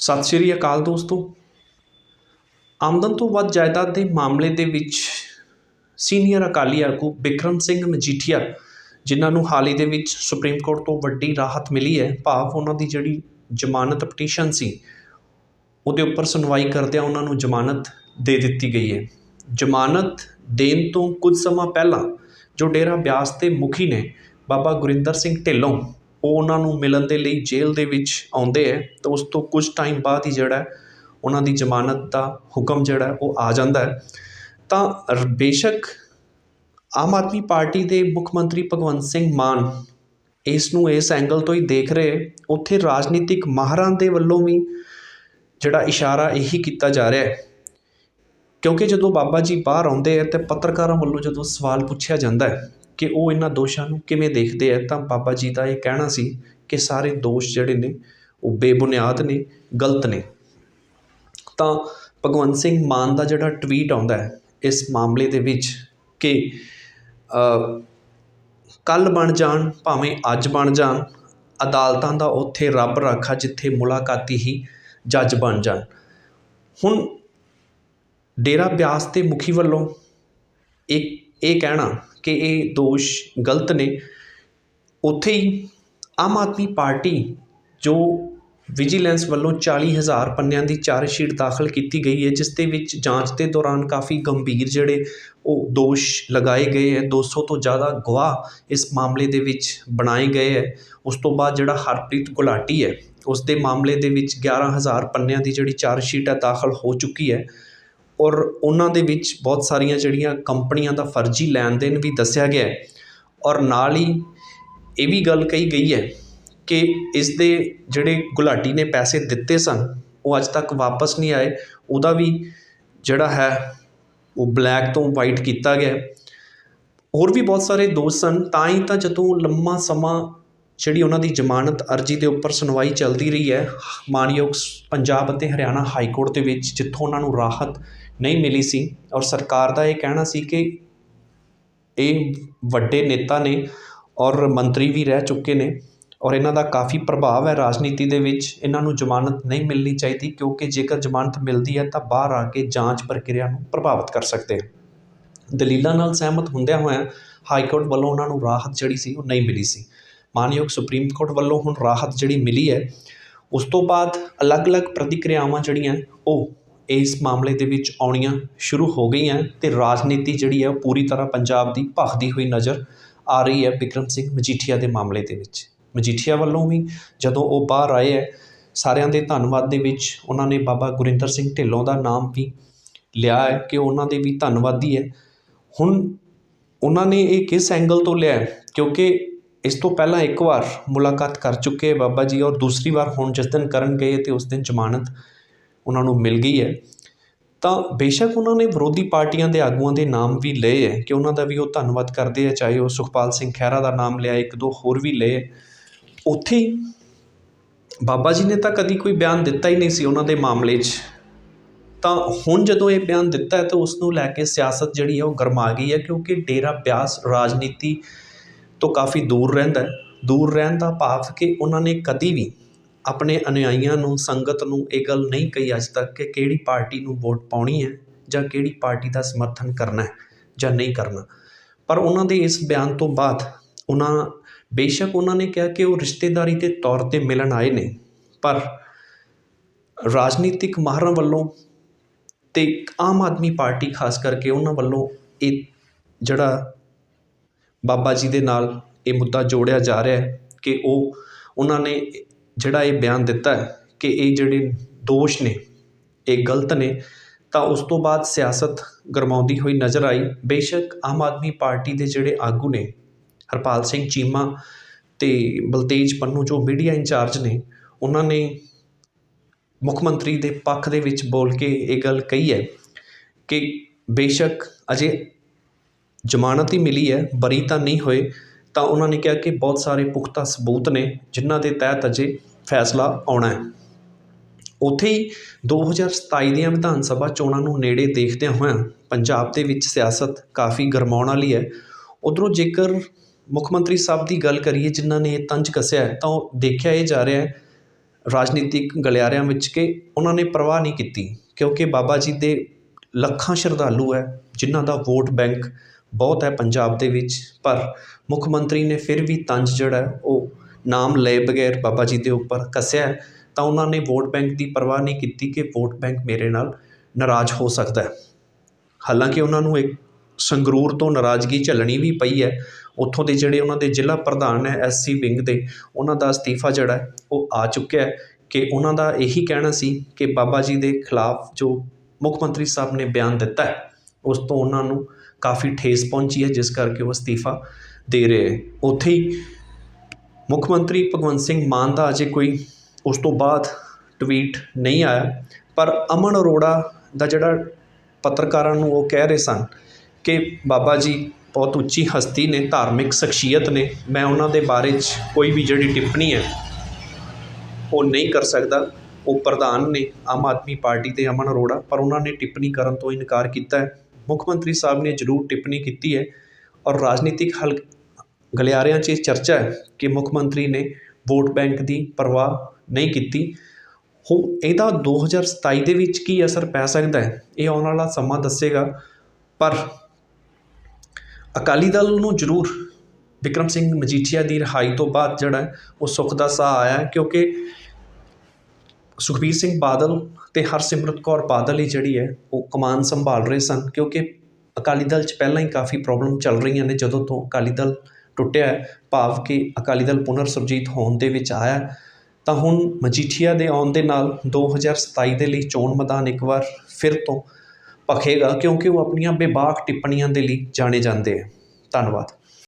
ਸਤਿ ਸ਼੍ਰੀ ਅਕਾਲ ਦੋਸਤੋ। ਆਮਦਨ ਤੋਂ ਵੱਧ ਜਾਇਦਾਦ ਦੇ ਮਾਮਲੇ ਦੇ ਵਿੱਚ ਸੀਨੀਅਰ ਅਕਾਲੀ ਆਗੂ ਬਿਕਰਮ ਸਿੰਘ ਮਜੀਠੀਆ, ਜਿਨ੍ਹਾਂ ਨੂੰ ਹਾਲ ਹੀ ਦੇ ਵਿੱਚ ਸੁਪਰੀਮ ਕੋਰਟ ਤੋਂ ਵੱਡੀ ਰਾਹਤ ਮਿਲੀ ਹੈ, ਭਾਵ ਉਹਨਾਂ ਦੀ ਜਿਹੜੀ ਜ਼ਮਾਨਤ ਪਟੀਸ਼ਨ ਸੀ, ਉਹਦੇ ਉੱਪਰ ਸੁਣਵਾਈ ਕਰਦਿਆਂ ਉਹਨਾਂ ਨੂੰ ਜ਼ਮਾਨਤ ਦੇ ਦਿੱਤੀ ਗਈ ਹੈ। ਜ਼ਮਾਨਤ ਦੇਣ ਤੋਂ ਕੁਝ ਸਮਾਂ ਪਹਿਲਾਂ ਜੋ ਡੇਰਾ ਬਿਆਸ ਦੇ ਮੁਖੀ ਨੇ, ਬਾਬਾ ਗੁਰਿੰਦਰ ਸਿੰਘ ਢਿੱਲੋਂ ਉਹ ਉਹਨਾਂ ਨੂੰ ਮਿਲਣ ਦੇ ਲਈ ਜੇਲ੍ਹ ਦੇ ਵਿੱਚ ਆਉਂਦੇ ਹੈ, ਤਾਂ ਉਸ ਤੋਂ ਕੁਝ ਟਾਈਮ ਬਾਅਦ ਹੀ ਜਿਹੜਾ ਉਹਨਾਂ ਦੀ ਜ਼ਮਾਨਤ ਦਾ ਹੁਕਮ ਜਿਹੜਾ ਉਹ ਆ ਜਾਂਦਾ ਤਾਂ ਬੇਸ਼ੱਕ ਆਮ ਆਦਮੀ ਪਾਰਟੀ ਦੇ ਮੁੱਖ ਮੰਤਰੀ ਭਗਵੰਤ ਸਿੰਘ ਮਾਨ ਇਸ ਨੂੰ ਇਸ ਐਂਗਲ ਤੋਂ ਹੀ ਦੇਖ ਰਹੇ, ਉੱਥੇ ਰਾਜਨੀਤਿਕ ਮਾਹਰਾਂ ਦੇ ਵੱਲੋਂ ਵੀ ਜਿਹੜਾ ਇਸ਼ਾਰਾ ਇਹੀ ਕੀਤਾ ਜਾ ਰਿਹਾ ਹੈ। ਕਿਉਂਕਿ ਜਦੋਂ ਬਾਬਾ ਜੀ ਬਾਹਰ ਆਉਂਦੇ ਹੈ, ਤੇ ਪੱਤਰਕਾਰਾਂ ਵੱਲੋਂ ਜਦੋਂ ਸਵਾਲ ਪੁੱਛਿਆ ਜਾਂਦਾ ਹੈ ਕਿ ਉਹ ਇਹਨਾਂ ਦੋਸ਼ਾਂ ਨੂੰ ਕਿਵੇਂ ਦੇਖਦੇ ਹੈ ਤਾਂ ਬਾਬਾ ਜੀ ਦਾ ਇਹ ਕਹਿਣਾ ਸੀ ਕਿ ਸਾਰੇ ਦੋਸ਼ ਜਿਹੜੇ ਨੇ, ਉਹ ਬੇਬੁਨਿਆਦ ਨੇ, ਗਲਤ ਨੇ। ਤਾਂ ਭਗਵੰਤ ਸਿੰਘ ਮਾਨ ਦਾ ਜਿਹੜਾ ਟਵੀਟ ਆਉਂਦਾ ਹੈ, ਇਸ ਮਾਮਲੇ ਦੇ ਵਿੱਚ ਕਿ ਕੱਲ ਬਣ ਜਾਣ, ਭਾਵੇਂ ਅੱਜ ਬਣ ਜਾਣ, ਅਦਾਲਤਾਂ ਦਾ ਉੱਥੇ ਰੱਬ ਰਾਖਾ ਜਿੱਥੇ ਮੁਲਾਕਾਤੀ ਹੀ ਜੱਜ ਬਣ ਜਾਣ। ਹੁਣ ਡੇਰਾ ਬਿਆਸ ਦੇ ਮੁਖੀ ਵੱਲੋਂ ਇਹ ਇਹ ਕਹਿਣਾ ਕਿ ਇਹ ਦੋਸ਼ ਗਲਤ ਨੇ। ਉੱਥੇ ਹੀ ਆਮ ਆਦਮੀ ਪਾਰਟੀ ਜੋ ਵਿਜੀਲੈਂਸ ਵੱਲੋਂ 40000 ਪੰਨਿਆਂ ਦੀ ਚਾਰਜ ਸ਼ੀਟ ਦਾਖਲ ਕੀਤੀ ਗਈ ਹੈ, ਜਿਸ ਦੇ ਵਿੱਚ ਜਾਂਚ ਦੇ ਦੌਰਾਨ ਕਾਫੀ ਗੰਭੀਰ ਜਿਹੜੇ ਉਹ ਦੋਸ਼ ਲਗਾਏ ਗਏ ਹੈ। 200 ਤੋਂ ਜ਼ਿਆਦਾ ਗਵਾਹ ਇਸ ਮਾਮਲੇ ਦੇ ਵਿੱਚ ਬਣਾਏ ਗਏ ਹੈ। ਉਸ ਤੋਂ ਬਾਅਦ ਜਿਹੜਾ ਹਰਪ੍ਰੀਤ ਗੁਲਾਟੀ ਹੈ, ਉਸ ਦੇ ਮਾਮਲੇ ਦੇ ਵਿੱਚ 11000 ਪੰਨਿਆਂ ਦੀ ਜਿਹੜੀ ਚਾਰਜ ਸ਼ੀਟ ਹੈ, ਦਾਖਲ ਹੋ ਚੁੱਕੀ ਹੈ। ਔਰ ਉਹਨਾਂ ਦੇ ਵਿੱਚ ਬਹੁਤ ਸਾਰੀਆਂ ਜਿਹੜੀਆਂ ਕੰਪਨੀਆਂ ਦਾ ਫਰਜ਼ੀ ਲੈਣ ਦੇਣ ਵੀ ਦੱਸਿਆ ਗਿਆ ਔਰ ਨਾਲ ਹੀ ਇਹ ਵੀ ਗੱਲ ਕਹੀ ਗਈ ਹੈ ਕਿ ਇਸ ਦੇ ਜਿਹੜੇ ਗੁਲਾਟੀ ਨੇ ਪੈਸੇ ਦਿੱਤੇ ਸਨ, ਉਹ ਅੱਜ ਤੱਕ ਵਾਪਸ ਨਹੀਂ ਆਏ। ਉਹਦਾ ਵੀ ਜਿਹੜਾ ਹੈ, ਉਹ ਬਲੈਕ ਤੋਂ ਵਾਈਟ ਕੀਤਾ ਗਿਆ ਹੋਰ ਵੀ ਬਹੁਤ ਸਾਰੇ ਦੋਸ਼ ਸਨ। ਤਾਂ ਹੀ ਤਾਂ ਜਦੋਂ ਲੰਮਾ ਸਮਾਂ ਜਿਹੜੀ ਉਹਨਾਂ ਦੀ ਜ਼ਮਾਨਤ ਅਰਜੀ ਦੇ ਉੱਪਰ ਸੁਣਵਾਈ ਚੱਲਦੀ ਰਹੀ ਹੈ, ਮਾਨਯੋਗ ਪੰਜਾਬ ਅਤੇ ਹਰਿਆਣਾ ਹਾਈ ਕੋਰਟ ਦੇ ਵਿੱਚ ਜਿੱਥੋਂ ਉਹਨਾਂ ਨੂੰ ਰਾਹਤ ਨਹੀਂ ਮਿਲੀ ਸੀ ਔਰ ਸਰਕਾਰ ਦਾ ਇਹ ਕਹਿਣਾ ਸੀ ਕਿ ਇਹ ਵੱਡੇ ਨੇਤਾ ਨੇ ਔਰ ਮੰਤਰੀ ਵੀ ਰਹਿ ਚੁੱਕੇ ਨੇ ਔਰ ਇਹਨਾਂ ਦਾ ਕਾਫੀ ਪ੍ਰਭਾਵ ਹੈ ਰਾਜਨੀਤੀ ਦੇ ਵਿੱਚ ਇਹਨਾਂ ਨੂੰ ਜ਼ਮਾਨਤ ਨਹੀਂ ਮਿਲਣੀ ਚਾਹੀਦੀ ਕਿਉਂਕਿ ਜੇਕਰ ਜ਼ਮਾਨਤ ਮਿਲਦੀ ਹੈ ਤਾਂ ਬਾਹਰ ਆ ਕੇ ਜਾਂਚ ਪ੍ਰਕਿਰਿਆ ਨੂੰ ਪ੍ਰਭਾਵਿਤ ਕਰ ਸਕਦੇ ਹਨ। ਦਲੀਲਾਂ ਨਾਲ ਸਹਿਮਤ ਹੁੰਦਿਆਂ ਹੋਇਆਂ ਹਾਈ ਕੋਰਟ ਵੱਲੋਂ ਉਹਨਾਂ ਨੂੰ ਰਾਹਤ ਜਿਹੜੀ ਸੀ ਉਹ ਨਹੀਂ ਮਿਲੀ ਸੀ। ਮਾਨਯੋਗ ਸੁਪਰੀਮ ਕੋਰਟ ਵੱਲੋਂ ਹੁਣ ਰਾਹਤ ਜਿਹੜੀ ਮਿਲੀ ਹੈ ਉਸ ਤੋਂ ਬਾਅਦ ਅਲੱਗ-ਅਲੱਗ ਪ੍ਰਤੀਕਿਰਿਆਵਾਂ ਜਿਹੜੀਆਂ ਉਹ ਇਸ ਮਾਮਲੇ ਦੇ ਵਿੱਚ ਆਉਣੀਆਂ ਸ਼ੁਰੂ ਹੋ ਗਈਆਂ ਅਤੇ ਰਾਜਨੀਤੀ ਜਿਹੜੀ ਹੈ ਉਹ ਪੂਰੀ ਤਰ੍ਹਾਂ ਪੰਜਾਬ ਦੀ ਭਖਦੀ ਹੋਈ ਨਜ਼ਰ ਆ ਰਹੀ ਹੈ ਬਿਕਰਮ ਸਿੰਘ ਮਜੀਠੀਆ ਦੇ ਮਾਮਲੇ ਦੇ ਵਿੱਚ। ਮਜੀਠੀਆ ਵੱਲੋਂ ਵੀ ਜਦੋਂ ਉਹ ਬਾਹਰ ਆਏ ਹੈ, ਸਾਰਿਆਂ ਦੇ ਧੰਨਵਾਦ ਦੇ ਵਿੱਚ ਉਹਨਾਂ ਨੇ ਬਾਬਾ ਗੁਰਿੰਦਰ ਸਿੰਘ ਢਿੱਲੋਂ ਦਾ ਨਾਮ ਵੀ ਲਿਆ ਹੈ ਕਿ ਉਹਨਾਂ ਦੇ ਵੀ ਧੰਨਵਾਦੀ ਹੈ। ਹੁਣ ਉਹਨਾਂ ਨੇ ਇਹ ਕਿਸ ਐਂਗਲ ਤੋਂ ਲਿਆ ਕਿਉਂਕਿ ਇਸ ਤੋਂ ਪਹਿਲਾਂ ਇੱਕ ਵਾਰ ਮੁਲਾਕਾਤ ਕਰ ਚੁੱਕੇ ਬਾਬਾ ਜੀ ਔਰ ਦੂਸਰੀ ਵਾਰ ਹੁਣ ਜਿਸ ਦਿਨ ਕਰਨ ਗਏ ਤੇ ਉਸ ਦਿਨ ਜ਼ਮਾਨਤ ਉਹਨਾਂ ਨੂੰ ਮਿਲ ਗਈ ਹੈ। ਤਾਂ ਬੇਸ਼ੱਕ ਉਹਨਾਂ ਨੇ ਵਿਰੋਧੀ ਪਾਰਟੀਆਂ ਦੇ ਆਗੂਆਂ ਦੇ ਨਾਮ ਵੀ ਲਏ ਹੈ ਕਿ ਉਹਨਾਂ ਦਾ ਵੀ ਉਹ ਧੰਨਵਾਦ ਕਰਦੇ ਆ ਚਾਹੇ ਉਹ ਸੁਖਪਾਲ ਸਿੰਘ ਖਹਿਰਾ ਦਾ ਨਾਮ ਲਿਆ, ਇੱਕ ਦੋ ਹੋਰ ਵੀ ਲਏ ਉੱਥੇ ਬਾਬਾ ਜੀ ਨੇ ਤਾਂ ਕਦੀ ਕੋਈ ਬਿਆਨ ਦਿੱਤਾ ਹੀ ਨਹੀਂ ਸੀ ਉਹਨਾਂ ਦੇ ਮਾਮਲੇ 'ਚ। ਤਾਂ ਹੁਣ ਜਦੋਂ ਇਹ ਬਿਆਨ ਦਿੱਤਾ ਹੈ ਤਾਂ ਉਸ ਨੂੰ ਲੈ ਕੇ ਸਿਆਸਤ ਜਿਹੜੀ ਹੈ ਉਹ ਗਰਮਾ ਗਈ ਹੈ ਕਿਉਂਕਿ ਡੇਰਾ ਬਿਆਸ ਰਾਜਨੀਤੀ ਤੋਂ ਕਾਫੀ ਦੂਰ ਰਹਿੰਦਾ ਹੈ। ਦੂਰ ਰਹਿਣ ਦਾ ਭਾਵ ਕਿ ਉਹਨਾਂ ਨੇ ਕਦੀ ਵੀ ਆਪਣੇ ਅਨੁਯਾਈਆਂ ਨੂੰ, ਸੰਗਤ ਨੂੰ ਇਹ ਗੱਲ ਨਹੀਂ ਕਹੀ ਅੱਜ ਤੱਕ ਕਿ ਕਿਹੜੀ ਪਾਰਟੀ ਨੂੰ ਵੋਟ ਪਾਉਣੀ ਹੈ ਜਾਂ ਕਿਹੜੀ ਪਾਰਟੀ ਦਾ ਸਮਰਥਨ ਕਰਨਾ ਹੈ ਜਾਂ ਨਹੀਂ ਕਰਨਾ। ਪਰ ਉਹਨਾਂ ਦੇ ਇਸ ਬਿਆਨ ਤੋਂ ਬਾਅਦ ਉਹਨਾਂ, ਬੇਸ਼ੱਕ ਉਹਨਾਂ ਨੇ ਕਿਹਾ ਕਿ ਉਹ ਰਿਸ਼ਤੇਦਾਰੀ ਦੇ ਤੌਰ ਤੇ ਮਿਲਣ ਆਏ ਨੇ, ਪਰ ਰਾਜਨੀਤਿਕ ਮਾਹਰਾਂ ਵੱਲੋਂ ਤੇ ਆਮ ਆਦਮੀ ਪਾਰਟੀ ਖਾਸ ਕਰਕੇ ਉਹਨਾਂ ਵੱਲੋਂ ਇਹ ਜਿਹੜਾ ਬਾਬਾ ਜੀ ਦੇ ਨਾਲ ਇਹ ਮੁੱਦਾ ਜੋੜਿਆ ਜਾ ਰਿਹਾ ਹੈ ਕਿ ਉਹ, ਉਹਨਾਂ ਨੇ ਜਿਹੜਾ ਇਹ ਬਿਆਨ ਦਿੱਤਾ ਕਿ ਇਹ ਜਿਹੜੇ ਦੋਸ਼ ਨੇ, ਇਹ ਗਲਤ ਨੇ, ਤਾਂ ਉਸ ਤੋਂ ਬਾਅਦ ਸਿਆਸਤ ਗਰਮਾਉਂਦੀ ਹੋਈ ਨਜ਼ਰ ਆਈ। ਬੇਸ਼ੱਕ ਆਮ ਆਦਮੀ ਪਾਰਟੀ ਦੇ ਜਿਹੜੇ ਆਗੂ ਨੇ, ਹਰਪਾਲ ਸਿੰਘ ਚੀਮਾ ਅਤੇ ਬਲਤੇਜ ਪੰਨੂ, ਜੋ ਮੀਡੀਆ ਇੰਚਾਰਜ ਨੇ, ਉਹਨਾਂ ਨੇ ਮੁੱਖ ਮੰਤਰੀ ਦੇ ਪੱਖ ਦੇ ਵਿੱਚ ਬੋਲ ਕੇ ਇਹ ਗੱਲ ਕਹੀ ਹੈ ਕਿ ਬੇਸ਼ੱਕ ਅਜੇ ਜ਼ਮਾਨਤ ਹੀ ਮਿਲੀ ਹੈ, ਬਰੀ ਤਾਂ ਨਹੀਂ ਹੋਏ, ਤਾਂ ਉਹਨਾਂ ਨੇ ਕਿਹਾ ਕਿ ਬਹੁਤ ਸਾਰੇ ਪੁਖਤਾ ਸਬੂਤ ਨੇ, ਜਿਨ੍ਹਾਂ ਦੇ ਤਹਿਤ ਅਜੇ ਫੈਸਲਾ ਆਉਣਾ ਹੈ। ਉੱਥੇ ਹੀ 2027 ਦੀਆਂ ਵਿਧਾਨ ਸਭਾ ਚੋਣਾਂ ਨੂੰ ਨੇੜੇ ਦੇਖਦਿਆਂ ਹੋਇਆਂ ਪੰਜਾਬ ਦੇ ਵਿੱਚ ਸਿਆਸਤ ਕਾਫੀ ਗਰਮਾਉਣ ਵਾਲੀ ਹੈ। ਉੱਧਰੋਂ ਜੇਕਰ ਮੁੱਖ ਮੰਤਰੀ ਸਾਹਿਬ ਦੀ ਗੱਲ ਕਰੀਏ, ਜਿਨ੍ਹਾਂ ਨੇ ਇਹ ਤੰਜ ਕੱਸਿਆ ਤਾਂ ਉਹ ਦੇਖਿਆ ਇਹ ਜਾ ਰਿਹਾ ਹੈ ਰਾਜਨੀਤਿਕ ਗਲਿਆਰਿਆਂ ਵਿੱਚ ਕਿ ਉਹਨਾਂ ਨੇ ਪਰਵਾਹ ਨਹੀਂ ਕੀਤੀ, ਕਿਉਂਕਿ ਬਾਬਾ ਜੀ ਦੇ ਲੱਖਾਂ ਸ਼ਰਧਾਲੂ ਹੈ, ਜਿਨ੍ਹਾਂ ਦਾ ਵੋਟ ਬੈਂਕ ਬਹੁਤ ਹੈ ਪੰਜਾਬ ਦੇ ਵਿੱਚ। ਪਰ ਮੁੱਖ ਮੰਤਰੀ ਨੇ ਫਿਰ ਵੀ ਤੰਜ ਜਿਹੜਾ ਉਹ ਨਾਮ ਲਏ ਬਗੈਰ ਬਾਬਾ ਜੀ ਦੇ ਉੱਪਰ ਕੱਸਿਆ ਤਾਂ ਉਹਨਾਂ ਨੇ ਵੋਟ ਬੈਂਕ ਦੀ ਪਰਵਾਹ ਨਹੀਂ ਕੀਤੀ ਕਿ ਵੋਟ ਬੈਂਕ ਮੇਰੇ ਨਾਲ ਨਾਰਾਜ਼ ਹੋ ਸਕਦਾ ਹਾਲਾਂਕਿ ਉਹਨਾਂ ਨੂੰ ਇੱਕ ਸੰਗਰੂਰ ਤੋਂ ਨਾਰਾਜ਼ਗੀ ਝੱਲਣੀ ਵੀ ਪਈ ਹੈ। ਉੱਥੋਂ ਦੇ ਜਿਹੜੇ ਉਹਨਾਂ ਦੇ ਜ਼ਿਲ੍ਹਾ ਪ੍ਰਧਾਨ ਹੈ ਐਸਸੀ ਵਿੰਗ ਦੇ, ਉਹਨਾਂ ਦਾ ਅਸਤੀਫਾ ਜਿਹੜਾ ਉਹ ਆ ਚੁੱਕਿਆ ਕਿ ਉਹਨਾਂ ਦਾ ਇਹੀ ਕਹਿਣਾ ਸੀ ਕਿ ਬਾਬਾ ਜੀ ਦੇ ਖਿਲਾਫ ਜੋ ਮੁੱਖ ਮੰਤਰੀ ਸਾਹਿਬ ਨੇ ਬਿਆਨ ਦਿੱਤਾ ਹੈ, ਉਸ ਤੋਂ ਉਹਨਾਂ ਨੂੰ ਕਾਫੀ ਠੇਸ ਪਹੁੰਚੀ ਹੈ, ਜਿਸ ਕਰਕੇ ਉਹ ਅਸਤੀਫਾ ਦੇ ਰਹੇ ਉੱਥੇ ਹੀ ਮੁੱਖ ਮੰਤਰੀ ਭਗਵੰਤ ਸਿੰਘ ਮਾਨ ਦਾ ਅਜੇ ਕੋਈ ਉਸ ਤੋਂ ਬਾਅਦ ਟਵੀਟ ਨਹੀਂ ਆਇਆ, ਪਰ ਅਮਨ ਅਰੋੜਾ ਦਾ ਜਿਹੜਾ ਪੱਤਰਕਾਰਾਂ ਨੂੰ ਉਹ ਕਹਿ ਰਹੇ ਸਨ ਕਿ ਬਾਬਾ ਜੀ ਬਹੁਤ ਉੱਚੀ ਹਸਤੀ ਨੇ, ਧਾਰਮਿਕ ਸ਼ਖਸੀਅਤ ਨੇ, ਮੈਂ ਉਹਨਾਂ ਦੇ ਬਾਰੇ 'ਚ ਕੋਈ ਵੀ ਜਿਹੜੀ ਟਿੱਪਣੀ ਹੈ, ਉਹ ਨਹੀਂ ਕਰ ਸਕਦਾ। ਉਹ ਪ੍ਰਧਾਨ ਨੇ ਆਮ ਆਦਮੀ ਪਾਰਟੀ ਦੇ ਅਮਨ ਅਰੋੜਾ, ਪਰ ਉਹਨਾਂ ਨੇ ਟਿੱਪਣੀ ਕਰਨ ਤੋਂ ਇਨਕਾਰ ਕੀਤਾ ਹੈ। ਮੁੱਖ ਮੰਤਰੀ ਸਾਹਿਬ ਨੇ ਜ਼ਰੂਰ ਟਿੱਪਣੀ ਕੀਤੀ ਹੈ ਔਰ ਰਾਜਨੀਤਿਕ ਹਲ ਗਲਿਆਰਿਆਂ 'ਚ ਇਹ ਚਰਚਾ ਹੈ ਕਿ ਮੁੱਖ ਮੰਤਰੀ ਨੇ ਵੋਟ ਬੈਂਕ ਦੀ ਪਰਵਾਹ ਨਹੀਂ ਕੀਤੀ। ਹੁਣ ਇਹਦਾ 2027 ਦੇ ਵਿੱਚ ਕੀ ਅਸਰ ਪੈ ਸਕਦਾ ਹੈ? ਇਹ ਆਉਣ ਵਾਲਾ ਸਮਾਂ ਦੱਸੇਗਾ। ਪਰ ਅਕਾਲੀ ਦਲ ਨੂੰ ਜ਼ਰੂਰ ਵਿਕਰਮ ਸਿੰਘ ਮਜੀਠੀਆ ਦੀ ਰਿਹਾਈ ਤੋਂ ਬਾਅਦ ਜਿਹੜਾ ਉਹ ਸੁੱਖ ਦਾ ਸਾਹ ਆਇਆ ਕਿਉਂਕਿ ਸੁਖਬੀਰ ਸਿੰਘ ਬਾਦਲ ਤੇ ਹਰਸਿਮਰਤ ਕੌਰ ਬਾਦਲ ਹੀ ਜਿਹੜੀ ਹੈ, ਉਹ ਕਮਾਨ ਸੰਭਾਲ ਰਹੇ ਸਨ ਕਿਉਂਕਿ ਅਕਾਲੀ ਦਲ 'ਚ ਪਹਿਲਾਂ ਹੀ ਕਾਫੀ ਪ੍ਰੋਬਲਮ ਚੱਲ ਰਹੀਆਂ ਨੇ ਜਦੋਂ ਤੋਂ ਅਕਾਲੀ ਦਲ ਟੁੱਟਿਆ ਭਾਵ ਕਿ ਅਕਾਲੀ ਦਲ ਪੁਨਰ ਸੁਰਜੀਤ ਹੋਣ ਦੇ ਵਿੱਚ ਆਇਆ ਤਾਂ ਹੁਣ ਮਜੀਠੀਆ ਦੇ ਆਉਣ ਦੇ ਨਾਲ 2027 ਦੇ ਲਈ ਚੋਣ ਮੈਦਾਨ ਇੱਕ ਵਾਰ ਫਿਰ ਤੋਂ ਭਖੇਗਾ, ਕਿਉਂਕਿ ਉਹ ਆਪਣੀਆਂ ਬੇਬਾਕ ਟਿੱਪਣੀਆਂ ਦੇ ਲਈ ਜਾਣੇ ਜਾਂਦੇ ਹੈ। ਧੰਨਵਾਦ।